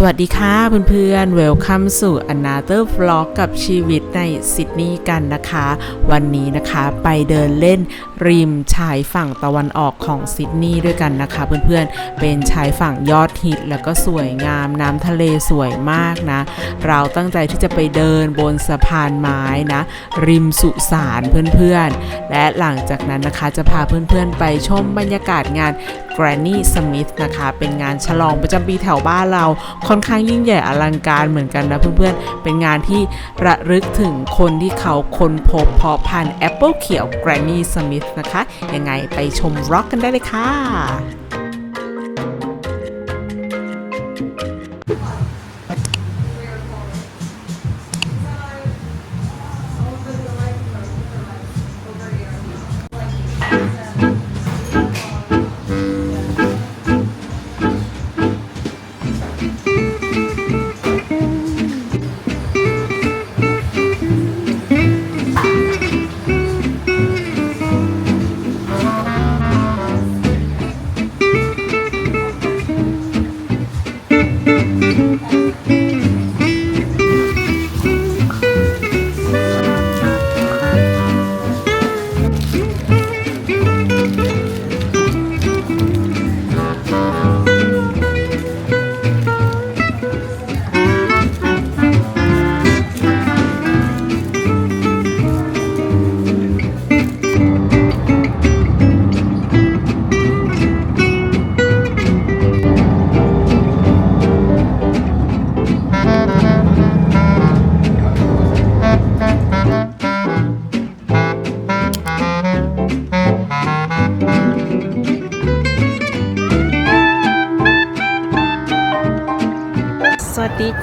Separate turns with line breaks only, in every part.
สวัสดีค่ะเพื่อนๆ Welcome สู่ Another Vlog กับชีวิตในซิดนีย์กันนะคะ วันนี้นะคะไปเดินเล่น ริมชายฝั่งตะวันออกของซิดนีย์ด้วยกันนะคะ เพื่อนๆ เป็นชายฝั่งยอดฮิตแล้วก็สวยงามน้ำทะเลสวยมากนะ เราตั้งใจที่จะไปเดินบนสะพานไม้นะ ริมสุสานเพื่อนๆ และหลังจากนั้นนะคะจะพาเพื่อนๆ ไปชมบรรยากาศงาน Granny Smith นะคะ เป็นงานฉลองประจำปีแถวบ้านเราค่อนข้างยิ่งใหญ่อลังการเหมือนกันนะเพื่อนๆ เป็นงานที่ระลึกถึงคนที่เขาค้นพบเพาะพันธุ์แอปเปิลเขียว Granny Smith นะคะ ยังไงไปชมร็อกกันได้เลยค่ะ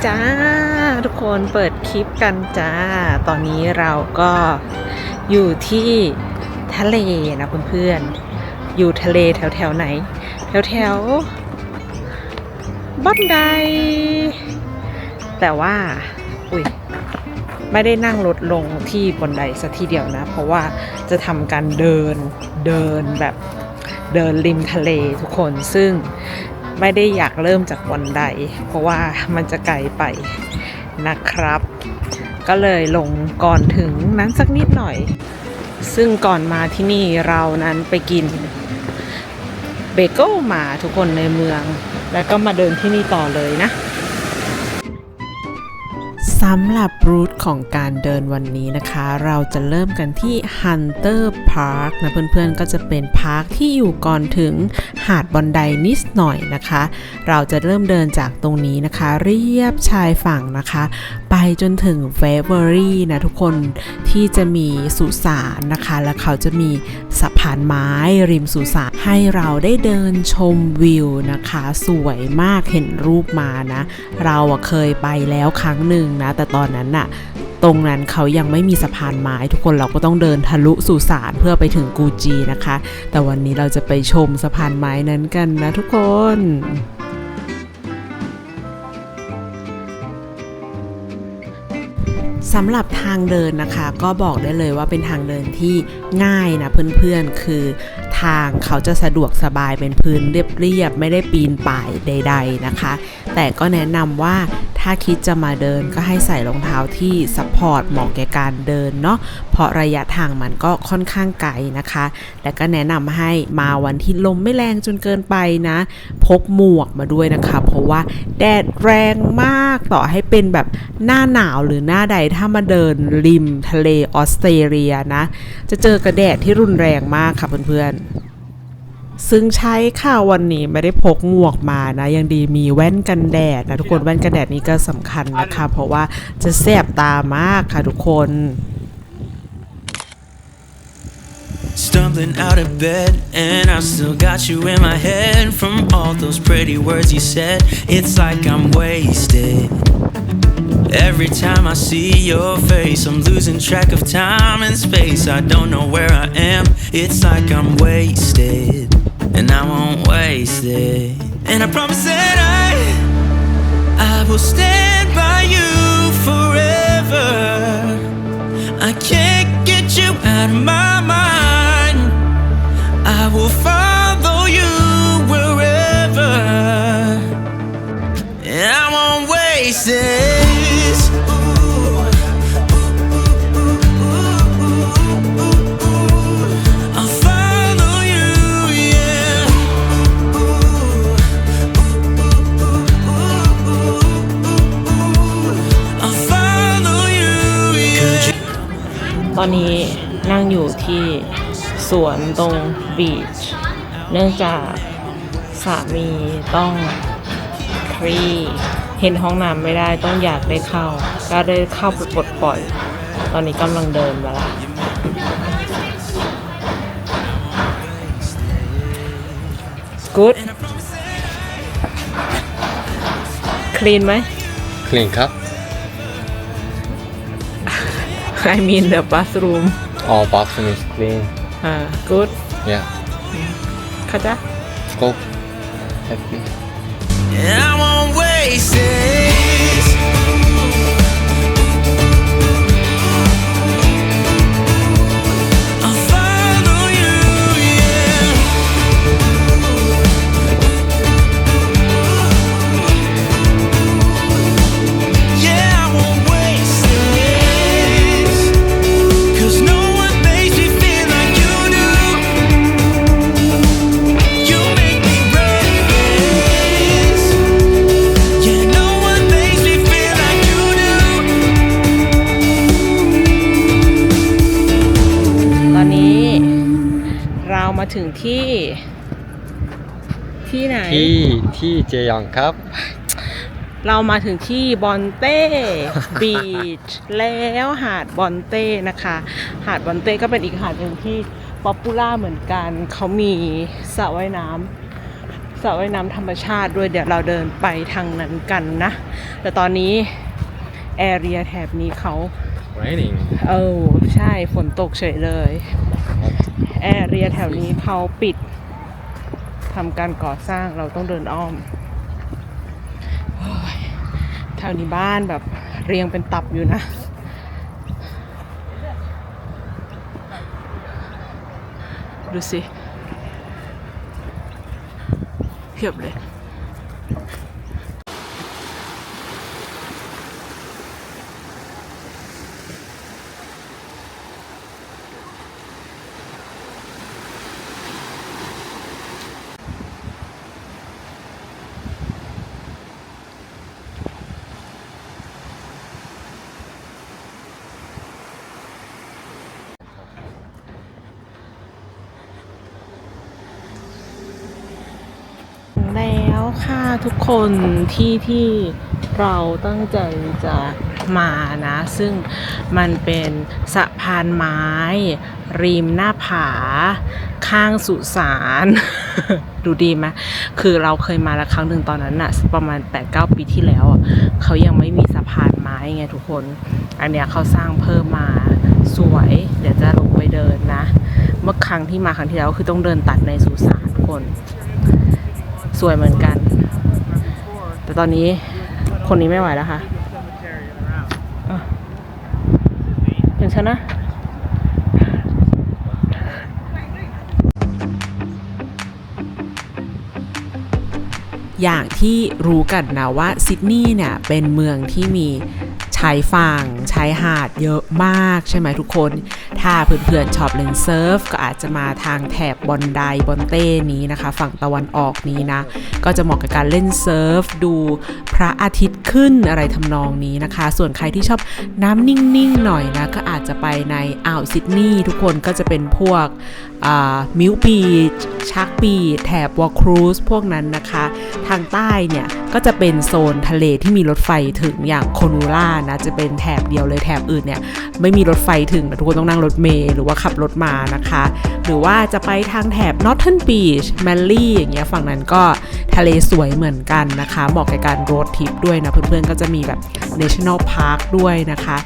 จ้า ทุกคนเปิดคลิปกันจ้า ตอนนี้เราก็อยู่ที่ทะเลนะเพื่อนๆอยู่ทะเลแถวแถวๆไหน แถวแถวๆบันไดแต่ว่าอุ้ยไม่ได้นั่งรถลงที่บนไดสักทีเดียวนะ เพราะว่าจะทำการเดินเดินแบบเดินริมทะเลทุกคนซึ่ง ไม่ได้อยากเริ่มจากวันใด เพราะว่ามันจะไกลไปนะครับ ก็เลยลงก่อนถึงนั้นสักนิดหน่อย ซึ่งก่อนมาที่นี่เรานั้นไปกินเบเกิลมาทุกคนในเมือง แล้วก็มาเดินที่นี่ต่อเลยนะ สำหรับรูทของการเดินวันนี้นะคะ เราจะเริ่มกันที่ Hunter Park นะเพื่อนๆก็จะเป็นพาร์คที่อยู่ก่อนถึงหาดบอนไดนิดหน่อยนะคะ เราจะเริ่มเดินจากตรงนี้นะคะ เรียบชายฝั่งนะคะ จนถึงเฟเวอรี่นะทุกคนที่จะมีสุสานนะคะ แล้วเขาจะมีสะพานไม้ริมสุสานให้เราได้เดินชมวิวนะคะ สวยมากเห็นรูปมานะ เราเคยไปแล้วครั้งหนึ่งนะ แต่ตอนนั้นน่ะตรงนั้นเขายังไม่มีสะพานไม้ทุกคนเราก็ต้องเดินทะลุสุสานเพื่อไปถึงกูจีนะคะ แต่วันนี้เราจะไปชมสะพานไม้นั้นกันนะทุกคน สำหรับทางเดินนะคะ ก็บอกได้เลยว่าเป็นทางเดินที่ง่ายนะเพื่อนๆ คือทางเขาจะสะดวกสบายเป็นพื้นเรียบๆ ไม่ได้ปีนป่ายใด ๆนะคะ แต่ก็แนะนำว่า ถ้าคิดจะมาเดินก็ให้ใส่รองเท้าที่ซัพพอร์ตเหมาะแก่การเดินเนาะเพราะระยะทางมันก็ค่อนข้างไกลนะคะ และก็แนะนำให้มาวันที่ลมไม่แรงจนเกินไปนะ พกหมวกมาด้วยนะคะ เพราะว่าแดดแรงมากต่อให้เป็นแบบหน้าหนาวหรือหน้าใดถ้ามาเดินริมทะเลออสเตรเลียนะ จะเจอกระแดดที่รุนแรงมากค่ะเพื่อนๆ ซึ่งใช้ค่ะวันนี้ไม่ได้พกหมวกมานะ ยังดีมีแว่นกันแดดนะทุกคนแว่นกันแดดนี้ก็สำคัญนะคะ เพราะว่าจะแสบตามากค่ะทุกคน
Stumbling out of bed, and I still got you in my head from all those pretty words you said. It's like I'm wasted. Every time I see your face, I'm losing track of time and space. I don't know where I am. It's like I'm wasted, and I won't waste it. And I promise that I, I will stand by you forever. I can't get you out of my mind. I will follow you wherever. And I won't oasis.
ตอนนี้นั่งอยู่ที่สวนตรงบีช เนื่องจากสามีต้องครีเห็นห้องน้ำไม่ได้ต้องอยากได้เข้า ก็ได้เข้าไปปลดปล่อย ตอนนี้กำลังเดินมาละกูดคลีนไหม
clean cup
I mean the bathroom
all bathroom is clean
อ่า good
yeah
เข้าใจ
let's go happy
And I'm on oasis.
ที่ที่
เจยองครับ
เรามาถึงที่บอนเต้บีชแล้วหาดบอนเต้นะคะ หาดบอนเต้ก็เป็นอีกหาดหนึ่งที่ป๊อปปูล่าเหมือนกัน เขามีสระว่ายน้ำสระว่ายน้ำธรรมชาติด้วยเดี๋ยวเราเดินไปทางนั้นกันนะ แต่ตอนนี้แอเรียแถบนี้เขา
raining
เออใช่ฝนตกเฉยเลย แอเรียแถวนี้เขาปิด ทำการก่อสร้างเราต้องเดินอ้อมแถวนี้บ้านแบบเรียงเป็นตับอยู่นะ ดูสิเพียบเลย แล้วค่ะ ทุกคนที่ที่เราตั้งใจจะมานะ ซึ่งมันเป็นสะพานไม้ ริมหน้าผา ข้างสุสาน ดูดีไหมคือเราเคยมาแล้วครั้งหนึ่งตอนนั้นน่ะประมาณ 8-9 ปีที่แล้วอะเขายังไม่มีสะพานไม้ไงทุกคน อันเนี้ยเขาสร้างเพิ่มมาสวย เดี๋ยวจะลงไปเดินนะ เมื่อครั้งที่มาครั้งที่แล้วคือต้องเดินตัดในสุสานคน สวยเหมือนกัน แต่ตอนนี้คนนี้ไม่ไหวแล้วค่ะอะเป็นฉันนะอย่างที่รู้กันนะว่าซิดนีย์เนี่ยเป็นเมืองที่มีชายฝั่งชายหาดเยอะมากใช่ไหมทุกคน ถ้าเพื่อนๆชอบเล่นเซิร์ฟก็อาจจะมาทางแถบบอนไดบอนเต้นี้นะคะ ฝั่งตะวันออกนี้นะ ก็จะเหมาะกับการเล่นเซิร์ฟดู พระอาทิตย์ขึ้นอะไรทำนองนี้นะคะ ส่วนใครที่ชอบน้ำนิ่งๆหน่อยนะ ก็อาจจะไปในอ่าวซิดนีย์ทุกคนก็จะเป็นพวกมิลบีชชักบีแถบวอลครูซพวกนั้นนะคะ ทางใต้เนี่ยก็จะเป็นโซนทะเลที่มีรถไฟถึงอย่างโคนูล่านะจะเป็นแถบเดียวเลยแถบอื่นเนี่ยไม่มีรถไฟถึงทุกคนต้องนั่งรถเมล์หรือว่าขับรถมานะคะ หรือว่าจะไปทางแถบ Northern Beach m a n l y อย่างเงี้ยฝั่งนั้นก็ทะเลสวยเหมือนกันนะคะ เหมาะกับการโรดทริปด้วยนะ เพื่อนๆก็จะมีแบบ National Park ด้วยนะคะ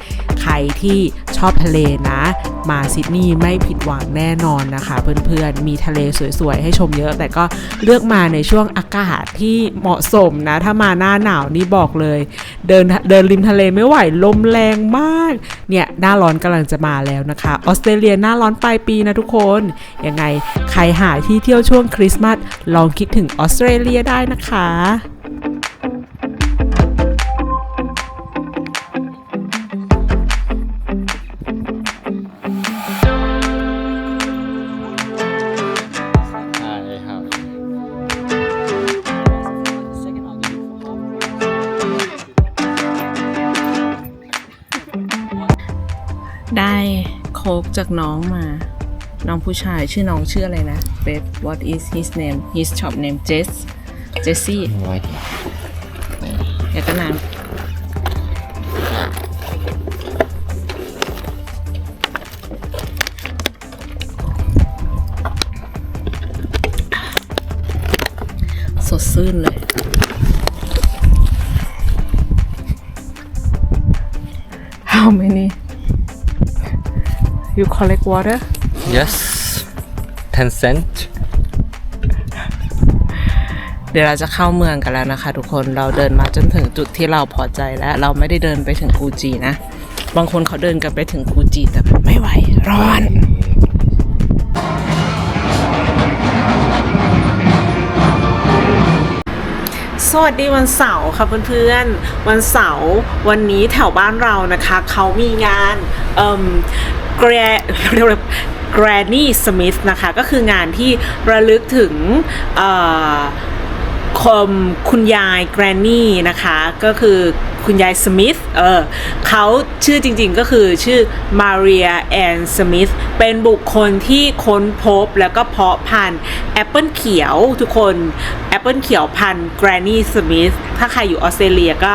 ใครที่ชอบทะเลนะ มาซิดนีย์ไม่ผิดหวังแน่นอนนะคะ เพื่อนๆมีทะเลสวยๆ ให้ชมเยอะแต่ก็เลือกมาในช่วงอากาศที่เหมาะสมนะ ถ้ามาหน้าหนาวนี่บอกเลย เดินเดินริมทะเลไม่ไหวลมแรงมาก เนี่ย หน้าร้อนกำลังจะมาแล้วนะคะ ออสเตรเลียหน้าร้อนปลายปีนะทุกคนยังไงใครหาที่เที่ยวช่วงคริสต์มาสลองคิดถึงออสเตรเลียได้นะคะได้โคกจากน้องมา น้องผู้ชายชื่อน้องชื่ออะไรนะเบฟ what is his name his shop name Jess Jessie
No idea.
เดี๋ยวก็นานสดชื่นเลย How many you collect water
Yes. 10 cent.
เดี๋ยวเราจะเข้าเมืองกันแล้วนะคะ ทุกคนเราเดินมาจนถึงจุดที่เราพอใจแล้ว เราไม่ได้เดินไปถึงกูจีนะ บางคนเขาเดินกันไปถึงกูจีแต่แบบไม่ไหว ร้อนสวัสดีวันเสาร์ค่ะเพื่อนๆ วันเสาร์วันนี้แถวบ้านเรานะคะ เขามีงานเอ่มแกรเรียกว่า Granny Smith นะคะ ก็คืองานที่ระลึกถึงคมคุณยายแกรนนี่นะคะ ก็คือคุณยายสมิธเออเขาชื่อจริงๆก็คือชื่อมาเรียแอนสมิธเป็นบุคคลที่ค้นพบแล้วก็เพาะพันธุ์แอปเปิลเขียวทุกคนแอปเปิลเขียวพันธุ์แกรนนี่สมิธถ้าใครอยู่ออสเตรเลียก็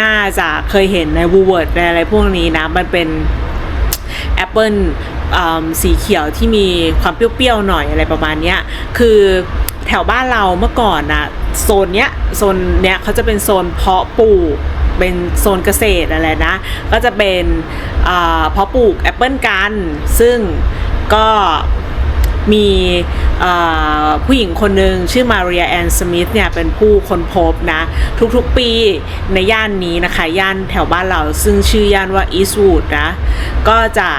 น่าจะเคยเห็นในวูเวิร์ดในอะไรพวกนี้นะ มันเป็นแอปเปิล สีเขียวที่มีความเปรี้ยวๆหน่อยอะไรประมาณนี้คือแถวบ้านเราเมื่อก่อนนะโซนเนี้ยโซนเนี้ยเขาจะเป็นโซนเพาะปลูกเป็นโซนเกษตรอะไรนะ ก็จะเป็นเพาะปลูกแอปเปิลกัน ซึ่งก็มีผู้หญิงคนหนึ่งชื่อมาเรียแอนสมิธเนี่ยเป็นผู้ค้นพบนะ ทุกๆปีในย่านนี้นะคะ ย่านแถวบ้านเราซึ่งชื่อย่านว่าอีสูดนะ ก็จะ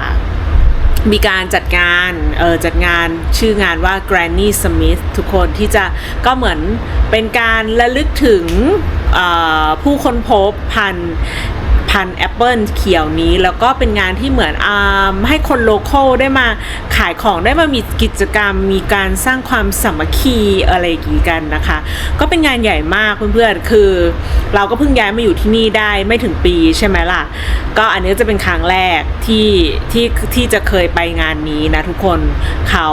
มีการจัดงานเออจัดงานชื่องานว่า Granny Smith ทุกคนที่จะก็เหมือนเป็นการระลึกถึงผู้ค้นพบพัน พันธุ์แอปเปิลเขียวนี้ แล้วก็เป็นงานที่เหมือนอให้คนโลเคอลได้มาขายของได้มามีกิจกรรม มีการสร้างความสามัคคีอะไรอย่างนี้กันนะคะ ก็เป็นงานใหญ่มากเพื่อนๆ คือ เราก็เพิ่งย้ายมาอยู่ที่นี่ได้ไม่ถึงปีใช่ไหมล่ะ ก็อันนี้จะเป็นครั้งแรกที่ที่ที่จะเคยไปงานนี้นะทุกคนเขา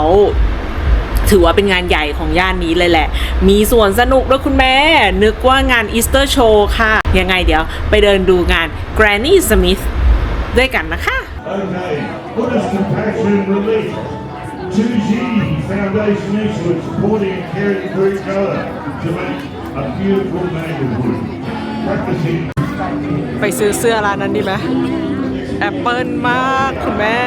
ถือว่าเป็นงานใหญ่ของย่านนี้เลยแหละ มีส่วนสนุกด้วยคุณแม่ นึกว่างานอีสเตอร์โชว์ค่ะ ยังไงเดี๋ยวไปเดินดูงาน Granny Smith ด้วยกันนะคะ
Okay, Buddhist Compassion and Relief. 2G Foundation Institute supporting and caring for each other to make a beautiful neighborhood. Practicing
ไปซื้อเสื้อร้านนั้นดีไหมแอปเปิลมากคุณแม่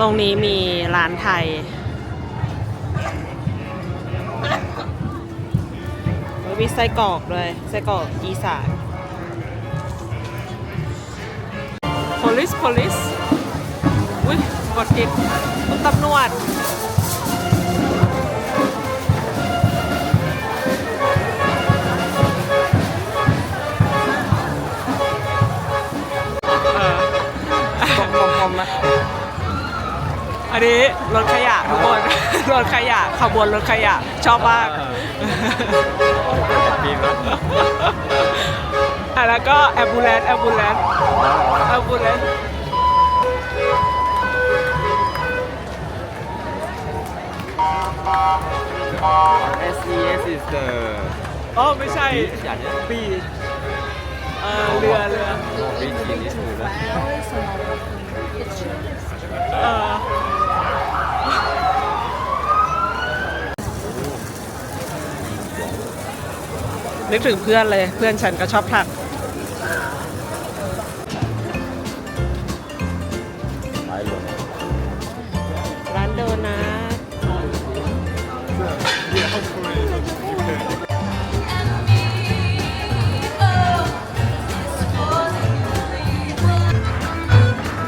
ตรงนี้มีร้านไทย มีไส้กรอกเลยไส้กรอกอีสาน police police อุ้ยกดผิดคุณตำรวจ อันนี้รถขยะทุกคน รถขยะขบวนรถขยะ ชอบมาก
ปีมั้ย
อะแล้วก็แอมบูเลนแอมบูเลนแอมบูเลน
SES is the
อ๋อไม่ใช่
อย่างเนี้ย
บีชเออเรือเรือ
no beach in this food
เออ นึกถึงเพื่อนเลยเพื่อนฉันก็ชอบถักร้านโดนัท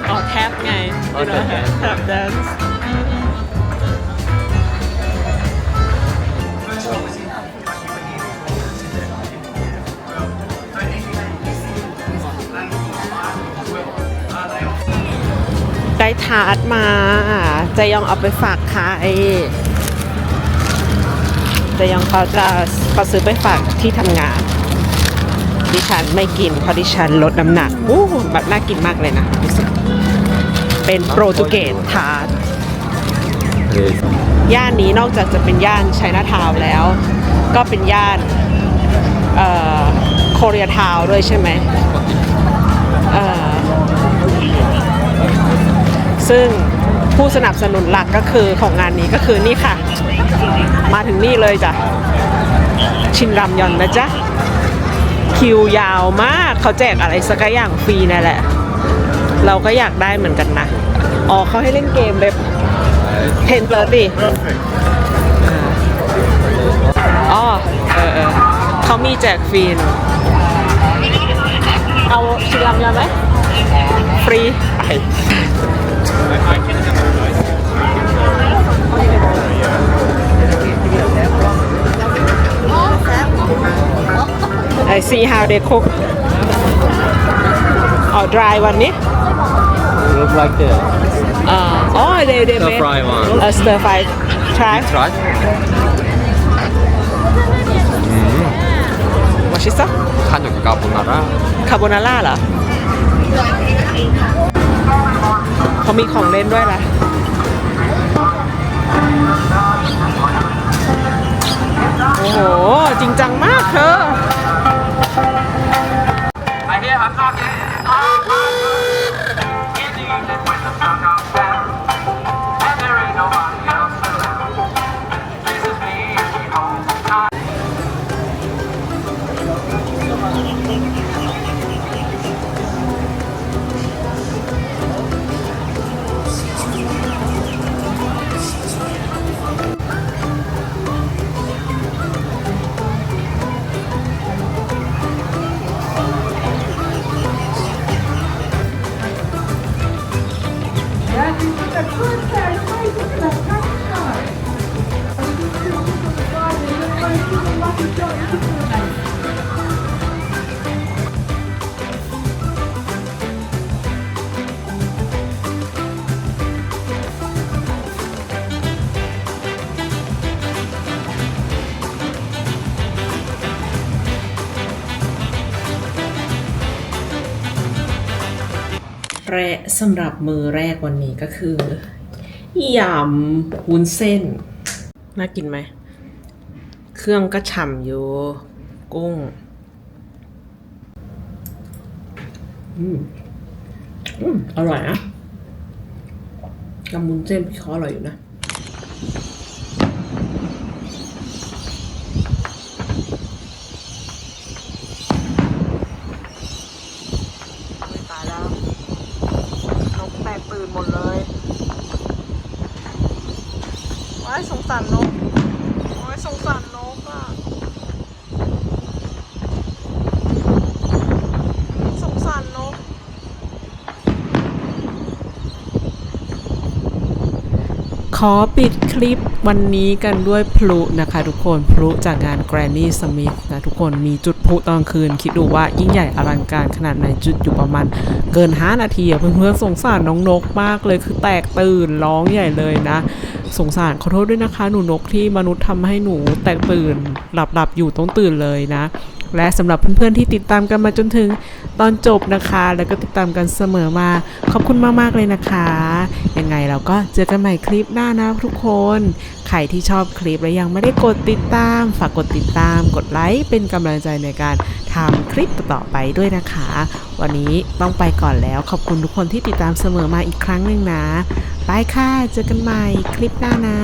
อ๋อแท็บไง
อ๋อ tap dance
แท็บแดนซ์ได้าร์ตมา จะยองเอาไปฝากใครจะยองเขาจะเขาซื้อไปฝากที่ทำงาน ดิฉันไม่กินเพราะดิฉันลดน้ำหนักอู้แบบน่ากินมากเลยนะรู้สึกเป็นโปรตุเกสทาร์ตย่านนี้นอกจากจะเป็นย่านไชน่าทาวน์แล้ว ก็เป็นย่านเอ่อโคเรียทาวน์ด้วยใช่ไหม ซึ่งผู้สนับสนุนหลักก็คือของงานนี้ก็คือนี่ค่ะ มาถึงนี่เลยจ้ะ ชินรามยอนนะจ๊ะ คิวยาวมากเขาแจกอะไรสักอย่างฟรีนั่นแหละ เราก็อยากได้เหมือนกันนะ อ๋อเขาให้เล่นเกมแบบเทนเ r อร์ดิอ๋อเออเออเขามีแจกฟรีเนอะเอาชิลามยอนไหมฟรีไป I see how they cook อ๋อ dry วันนี้
Look like the
อ่าอ๋อ they they
Stir
made
fry one.
a stir fry try
try.
맛있어?
한국 까보나라.
คาโบนาร่าเหรอ เขามีของเล่นด้วยล่ะโอ้โห จริงจังมากเธอ แรกสำหรับมือแรกวันนี้ก็คือยำวุ้นเส้น น่ากินไหม เครื่องก็ฉ่ำอยู่ กุ้งอืมอืมอร่อยนะยำวุ้นเส้นพี่เขาอร่อยอยู่นะ ตายแล้วนกแตกตื่น หมดเลยว้ายสงสารนกโอ้ยสงสารนกอะ สงสารนก ขอปิดคลิปวันนี้กันด้วยพลุนะคะทุกคนพลุจากงาน Granny Smith นะทุกคนมีจุดพลุตอนคืน คิดดูว่ายิ่งใหญ่อลังการขนาดไหนจุดอยู่ประมาณเกิน 5 นาทีอะเพื่อนๆสงสารน้องนกมากเลยคือแตกตื่นร้องใหญ่เลยนะ สงสารขอโทษด้วยนะคะ หนูนกที่มนุษย์ทำให้หนูแตกตื่นหลับหลับๆอยู่ต้องตื่นเลยนะ และสำหรับเพื่อนๆที่ติดตามกันมาจนถึงตอนจบนะคะ แล้วก็ติดตามกันเสมอมา ขอบคุณมากๆเลยนะคะ ยังไงเราก็เจอกันใหม่คลิปหน้านะทุกคน ใครที่ชอบคลิปและยังไม่ได้กดติดตาม ฝากกดติดตาม กดไลค์เป็นกำลังใจในการทำคลิปต่อไปด้วยนะคะ วันนี้ต้องไปก่อนแล้ว ขอบคุณทุกคนที่ติดตามเสมอมาอีกครั้งหนึ่งนะบายค่ะ เจอกันใหม่คลิปหน้านะ